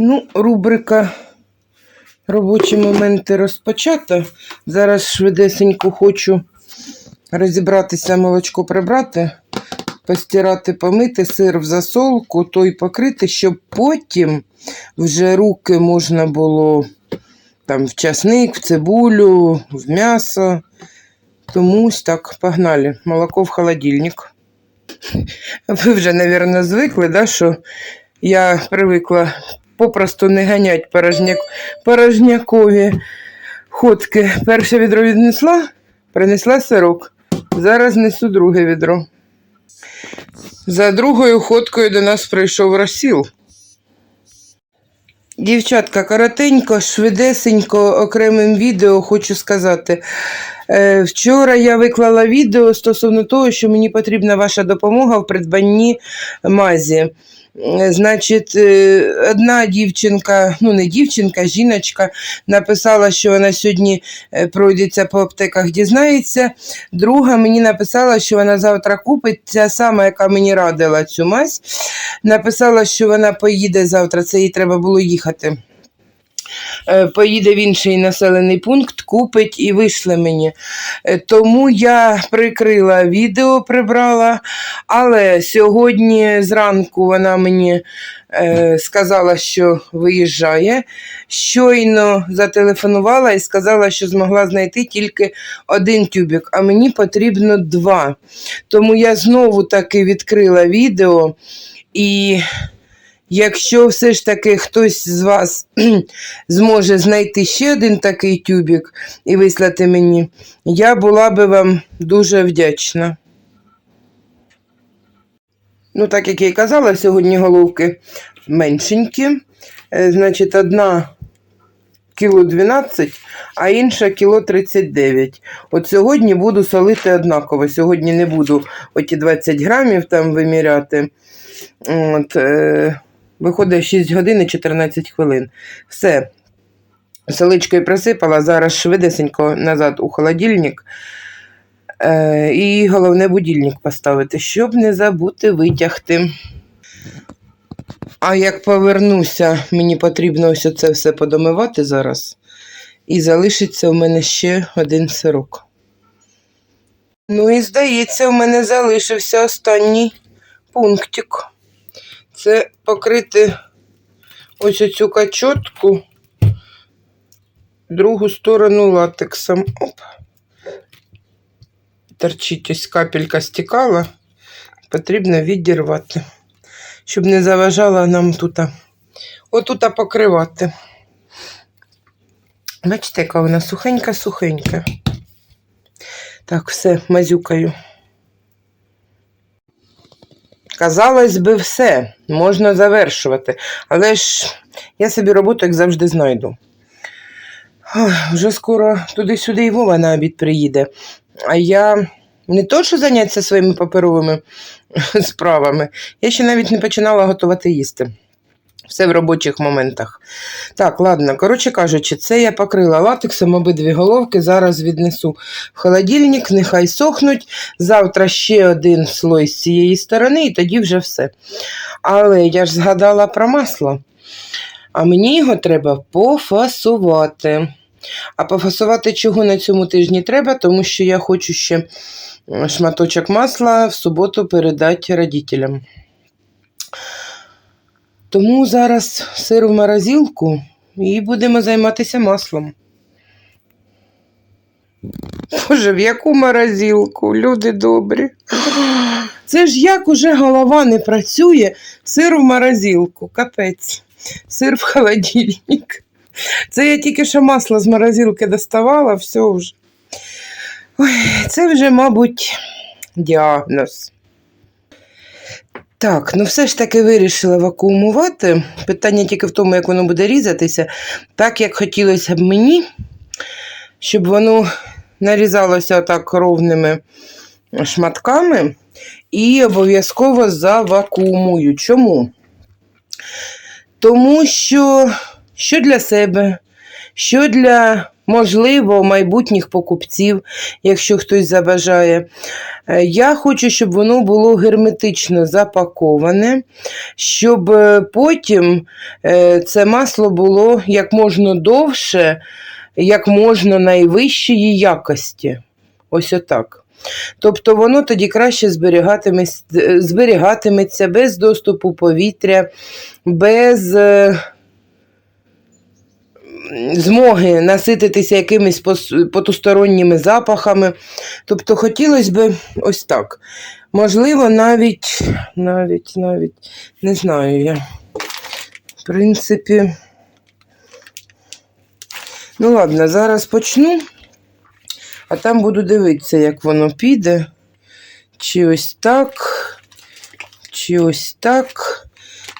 Ну, рубрика робочі моменти розпочата. Зараз швидесенько хочу розібратися, молочко прибрати, постирати, помити, сир в засолку, той покрити, щоб потім вже руки можна було там в часник, в цибулю, в м'ясо. Тому ось так, погнали. Молоко в холодильник. Ви вже, мабуть, звикли, да, що я привикла попросту не ганять порожняк... порожнякові ходки. Перше відро віднесла, принесла сирок. Зараз несу друге відро. За другою ходкою до нас прийшов розсіл. Дівчатка, коротенько, швидесенько, окремим відео хочу сказати. Е, Вчора я виклала відео стосовно того, що мені потрібна ваша допомога в придбанні мазі. Значить, е, одна дівчинка, ну не дівчинка, жіночка написала, що вона сьогодні е, пройдеться по аптеках, дізнається. Друга мені написала, що вона завтра купить ця сама, яка мені радила цю мазь. Написала, що вона поїде завтра, це їй треба було їхати. Е, Поїде в інший населений пункт, купить і вийшли мені. Е, Тому я прикрила відео, прибрала, але сьогодні зранку вона мені е, сказала, що виїжджає. Щойно зателефонувала і сказала, що змогла знайти тільки один тюбик, а мені потрібно два. Тому я знову таки відкрила відео і. Якщо все ж таки хтось з вас зможе знайти ще один такий тюбик і вислати мені, я була би вам дуже вдячна. Ну, так як я й казала, сьогодні головки меншенькі. Е, Значить, одна кіло 12, а інша кіло 39. От сьогодні буду солити однаково. Сьогодні не буду оті 20 грамів там виміряти. От, е, Виходить 6 годин і 14 хвилин. Все. Соличкою присипала, зараз швидесенько назад у холодильник. Е, і головне будильник поставити, щоб не забути витягти. А як повернуся, мені потрібно ось це все подомивати зараз. І залишиться у мене ще один сирок. Ну і здається, у мене залишився останній пунктик. Це покрити ось оцю качотку, другу сторону латексом. Оп. Торчить ось капелька стікала, потрібно відірвати, щоб не заважала нам тут отут покривати. Бачите, яка вона сухенька-сухенька. Так, все, мазюкаю. Казалось би, все, можна завершувати. Але ж я собі роботу, як завжди, знайду. Вже скоро туди-сюди і Вова на обід приїде. А я не то, що зайнятися своїми паперовими справами, я ще навіть не починала готувати їсти. Все в робочих моментах. Так, ладно, коротше кажучи, це я покрила латексом обидві головки. Зараз віднесу в холодильник, нехай сохнуть. Завтра ще один слой з цієї сторони, і тоді вже все. Але я ж згадала про масло. А мені його треба пофасувати. А пофасувати чого на цьому тижні треба, тому що я хочу ще шматочок масла в суботу передати родителям. Тому зараз сир в морозилку і будемо займатися маслом. Боже, в яку морозилку, люди добрі. Це ж як уже голова не працює, сир в морозилку, капець, сир в холодильник. Це я тільки що масло з морозилки доставала, все вже. Ой, це вже, мабуть, діагноз. Так, ну все ж таки вирішила вакуумувати. Питання тільки в тому, як воно буде різатися. Так, як хотілося б мені, щоб воно нарізалося так ровними шматками і обов'язково завакуумую. Чому? Тому що що для себе, що для, можливо, майбутніх покупців, якщо хтось забажає. Е, Я хочу, щоб воно було герметично запаковане, щоб е, потім е, це масло було як можна довше, як можна найвищої якості. Ось отак. Тобто воно тоді краще зберігатиметься, без доступу повітря, без змоги насититися якимись потусторонніми запахами. Тобто хотілося б ось так. Можливо, навіть, навіть, навіть, не знаю я. В принципі. Ну, ладно, зараз почну, а там буду дивитися, як воно піде. Чи ось так, чи ось так.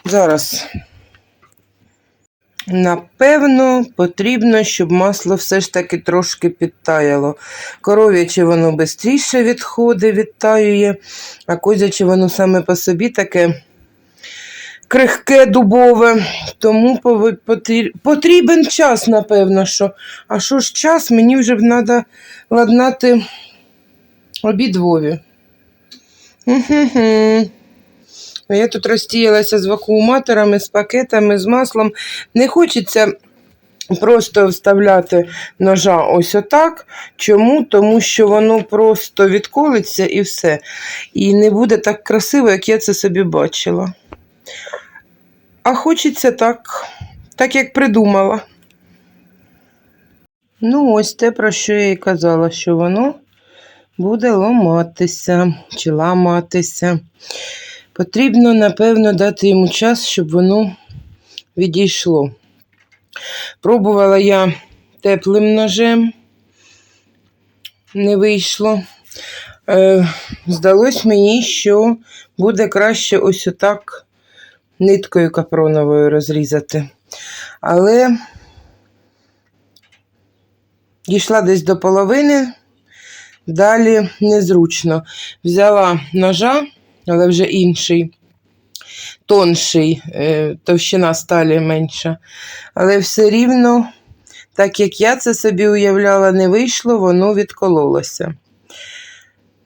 Зараз. Напевно, потрібно, щоб масло все ж таки трошки підтаяло. Коров'яче воно швидше відходить, відтаює, а козяче воно саме по собі таке крихке дубове. Тому потрібен час, напевно. що. А що ж час, мені вже треба ладнати обідвові. Хм-хм-хм. Я тут розтіялася з вакууматорами, з пакетами, з маслом. Не хочеться просто вставляти ножа ось отак. Чому? Тому що воно просто відколиться і все. І не буде так красиво, як я це собі бачила. А хочеться так, так як придумала. Ну, ось те, про що я і казала, що воно буде ломатися чи ламатися. Потрібно, напевно, дати йому час, щоб воно відійшло. Пробувала я теплим ножем, не вийшло. Е, здалось мені, що буде краще ось отак ниткою капроновою розрізати. Але дійшла десь до половини, далі незручно. Взяла ножа, але вже інший, тонший, е, товщина сталі менша. Але все рівно, так як я це собі уявляла, не вийшло, воно відкололося.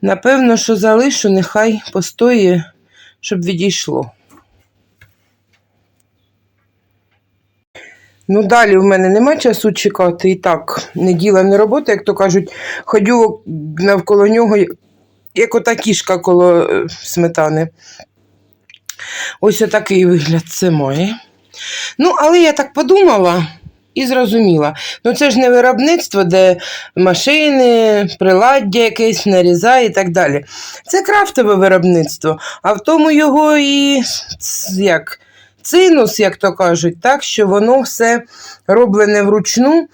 Напевно, що залишу, нехай постоє, щоб відійшло. Ну, далі в мене нема часу чекати і так, не діла, не робота, як то кажуть, ходю навколо нього, як ота кішка коло е, сметани. Ось отакий вигляд це має. Ну, але я так подумала і зрозуміла. Ну, це ж не виробництво, де машини, приладдя якесь, нарізає і так далі. Це крафтове виробництво, а в тому його і як, цинус, як то кажуть, так, що воно все роблене вручну.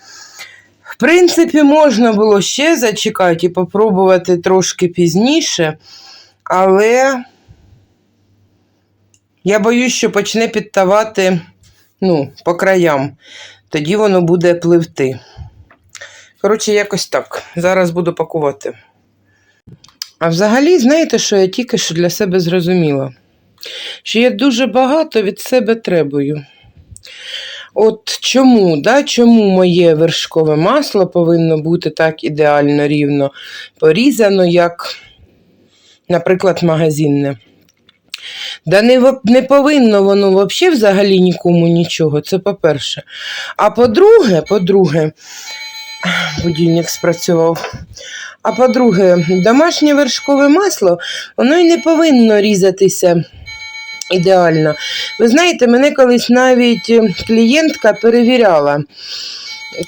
Принципі, можна було ще зачекати і попробувати трошки пізніше, але я боюсь, що почне підтавати ну, по краям. Тоді воно буде пливти. Коротше, якось так. Зараз буду пакувати. А взагалі, знаєте, що я тільки що для себе зрозуміла? Що я дуже багато від себе требую. От чому, да, чому моє вершкове масло повинно бути так ідеально рівно порізано, як, наприклад, магазинне. Да не, не повинно воно взагалі взагалі нікому нічого. Це по-перше. А по-друге, по-друге, будильник спрацював. А по-друге, домашнє вершкове масло, воно й не повинно різатися ідеально. Ви знаєте, мене колись навіть е, клієнтка перевіряла.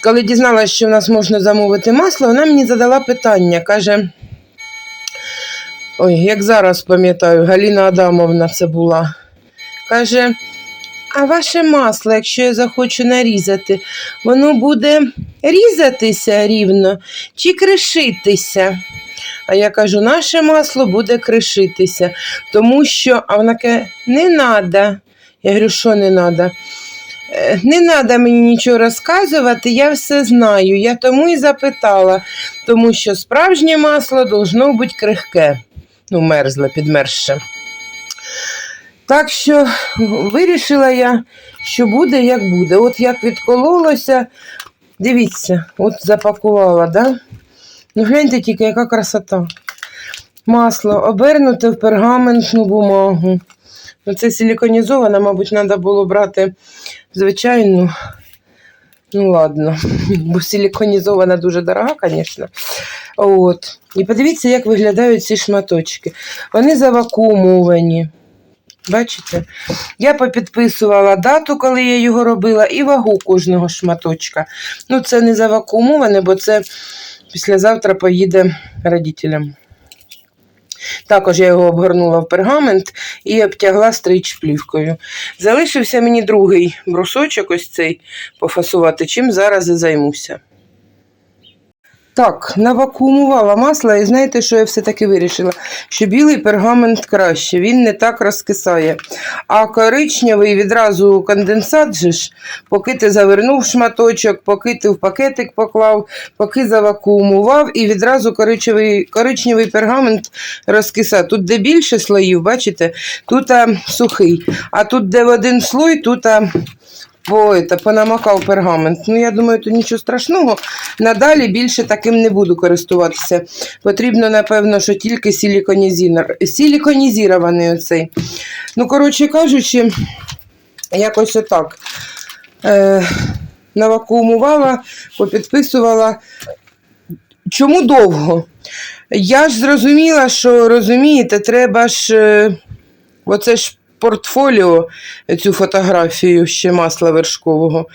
Коли дізналася, що в нас можна замовити масло, вона мені задала питання, каже. Ой, як зараз пам'ятаю, Галіна Адамовна це була. Каже, а ваше масло, якщо я захочу нарізати, воно буде різатися рівно чи кришитися? А я кажу, наше масло буде кришитися, тому що, а вона каже, не треба. Я говорю, що не треба? Не треба мені нічого розказувати, я все знаю. Я тому і запитала, тому що справжнє масло должно бути крихке ну, мерзле, підмерзше. Так що вирішила я, що буде, як буде. От як відкололося, дивіться, от запакувала, да? Ну гляньте тільки, яка красота. Масло обернуте в пергаментну бумагу. Ну, це силіконізована, мабуть, треба було брати звичайну. Ну, ладно, бо силіконізована дуже дорога, звісно. От. І подивіться, як виглядають ці шматочки. Вони завакуумовані. Бачите? Я попідписувала дату, коли я його робила, і вагу кожного шматочка. Ну, це не завакуумоване, бо це післязавтра поїде родителям. Також я його обгорнула в пергамент і обтягла стрич плівкою. Залишився мені другий брусочок, ось цей пофасувати, чим зараз і займуся. Так, навакуумувала масло, і знаєте, що я все-таки вирішила? Що білий пергамент краще, він не так розкисає. А коричневий відразу конденсат же ж, поки ти завернув шматочок, поки ти в пакетик поклав, поки завакуумував, і відразу коричневий, коричневий пергамент розкисає. Тут де більше слоїв, бачите, тут а, сухий. А тут, де в один слой, тут а, по, это, понамакав пергамент. Ну, я думаю, тут нічого страшного. Надалі більше таким не буду користуватися. Потрібно, напевно, що тільки силіконізір- силіконізірований оцей. Ну, коротше кажучи, якось отак. Е, навакуумувала, попідписувала. Чому довго? Я ж зрозуміла, що розумієте, треба ж. е, Оце ж портфоліо, цю фотографію ще масла вершкового.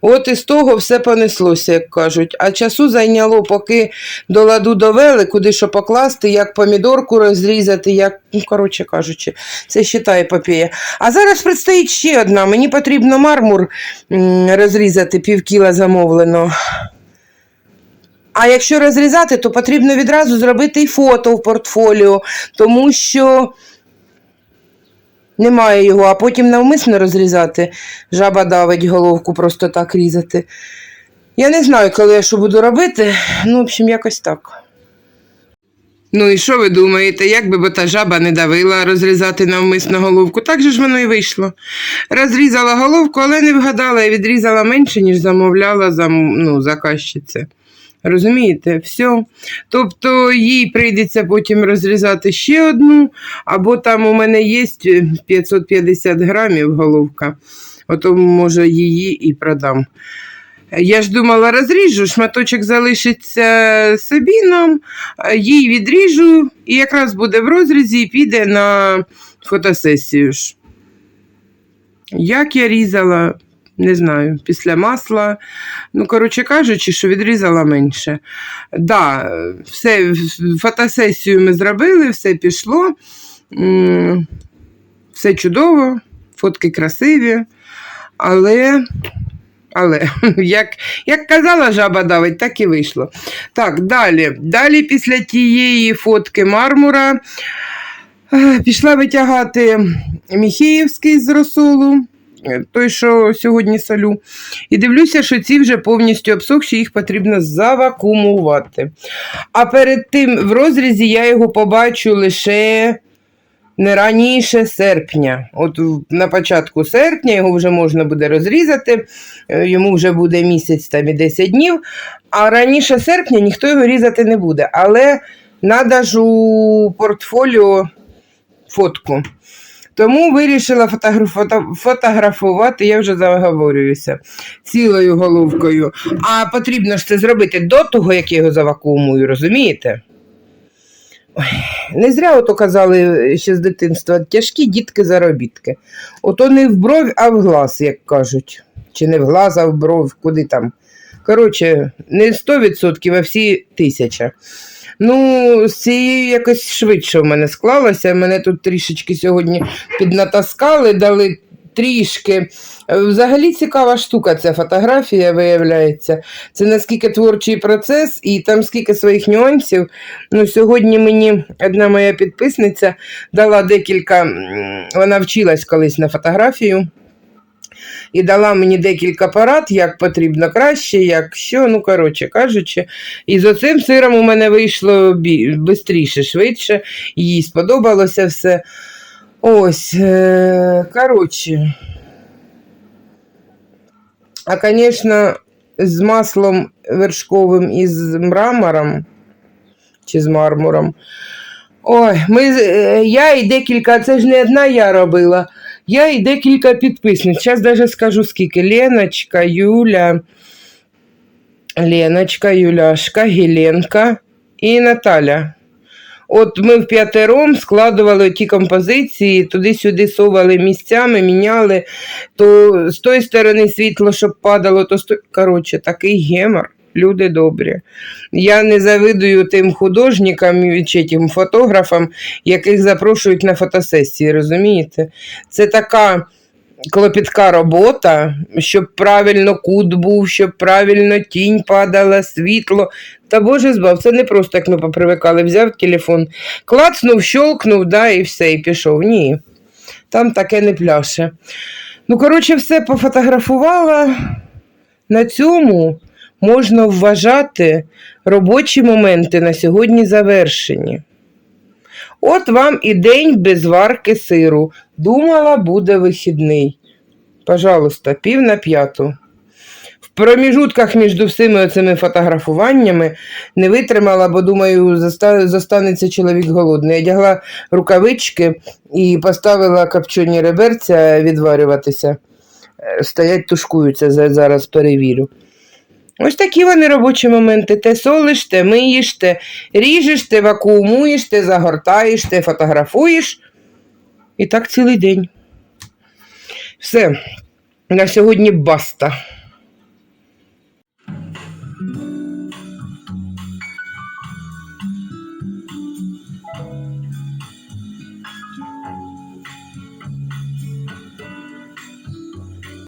От із того все понеслося, як кажуть. А часу зайняло, поки до ладу довели, куди що покласти, як помідорку розрізати, як, ну, коротше кажучи, це ще та епопея. А зараз предстоїть ще одна. Мені потрібно мармур розрізати, пів кіла замовлено. А якщо розрізати, то потрібно відразу зробити і фото в портфоліо, тому що немає його, а потім навмисно розрізати. Жаба давить головку, просто так різати. Я не знаю, коли я що буду робити. Ну, в общем, якось так. Ну і що ви думаєте, як би бо та жаба не давила розрізати навмисно головку? Так же ж воно і вийшло. Розрізала головку, але не вгадала і відрізала менше, ніж замовляла зам... ну, заказчиця. Розумієте, все. Тобто їй прийдеться потім розрізати ще одну, або там у мене є 550 грамів головка, ото може її і продам. Я ж думала, розріжу, шматочок залишиться собі нам, їй відріжу, і якраз буде в розрізі і піде на фотосесію ж. Як я різала, не знаю, після масла. Ну, коротше кажучи, що відрізала менше. Да, все, фотосесію ми зробили, все пішло. Все чудово, фотки красиві, але. Але, як, як казала жаба давить, так і вийшло. Так, далі. Далі після тієї фотки мармура е, пішла витягати Міхеївський з розсолу, той, що сьогодні солю. І дивлюся, що ці вже повністю обсохші, їх потрібно завакумувати. А перед тим в розрізі я його побачу лише не раніше серпня. От на початку серпня його вже можна буде розрізати, е, йому вже буде місяць там і 10 днів, а раніше серпня ніхто його різати не буде. Але надо ж у портфоліо фотку. Тому вирішила фотограф- фото- фотографувати, я вже заговорююся, цілою головкою. А потрібно ж це зробити до того, як я його завакуумую, розумієте? Не зря ото казали ще з дитинства, тяжкі дітки заробітки. Ото не в бровь, а в глаз, як кажуть. Чи не в глаз, а в бров, куди там. Коротше, не 100%, а всі тисяча. Ну, з цією якось швидше в мене склалося. Мене тут трішечки сьогодні піднатаскали, дали трішки. Е, Взагалі цікава штука ця фотографія, виявляється. Це наскільки творчий процес, і там скільки своїх нюансів. Ну, сьогодні мені одна моя підписниця дала декілька, вона вчилась колись на фотографію. І дала мені декілька порад, як потрібно краще, як що, ну, коротше кажучи. І з оцим сиром у мене вийшло швидше, швидше, їй сподобалося все. Ось, е, коротше. А, звісно, з маслом вершковим і з мрамором, чи з мармуром. Ой, ми, е, я і декілька, це ж не одна я робила. Я і декілька підписниць. Зараз навіть скажу скільки. Леночка, Юля, Леночка, Юляшка, Геленка і Наталя. От ми в п'ятером складували ті композиції, туди-сюди совали місцями, міняли, то з тої сторони світло, щоб падало, то з тої... Коротше, такий гемор. Люди добрі. Я не завидую тим художникам чи тим фотографам, яких запрошують на фотосесії, розумієте? Це така клопітка робота, щоб правильно кут був, щоб правильно тінь падала, світло. Та Боже збав, це не просто як ми попривикали, взяв телефон, клацнув, щолкнув, да, і все, і пішов. Ні, там таке не пляше. Ну, коротше, все пофотографувала. На цьому можна вважати робочі моменти на сьогодні завершені. От вам і день без варки сиру. Думала, буде вихідний. Пожалуйста, пів на п'яту. В проміжутках між всіми цими фотографуваннями не витримала, бо думаю, заста- застанеться чоловік голодний. Одягла рукавички і поставила копчені реберця відварюватися. Е, Стоять, тушкуються, зараз перевірю. Ось такі вони робочі моменти. Те солиш, те миєш, те ріжеш, те вакуумуєш, те загортаєш, те фотографуєш. І так цілий день. Все. На сьогодні баста.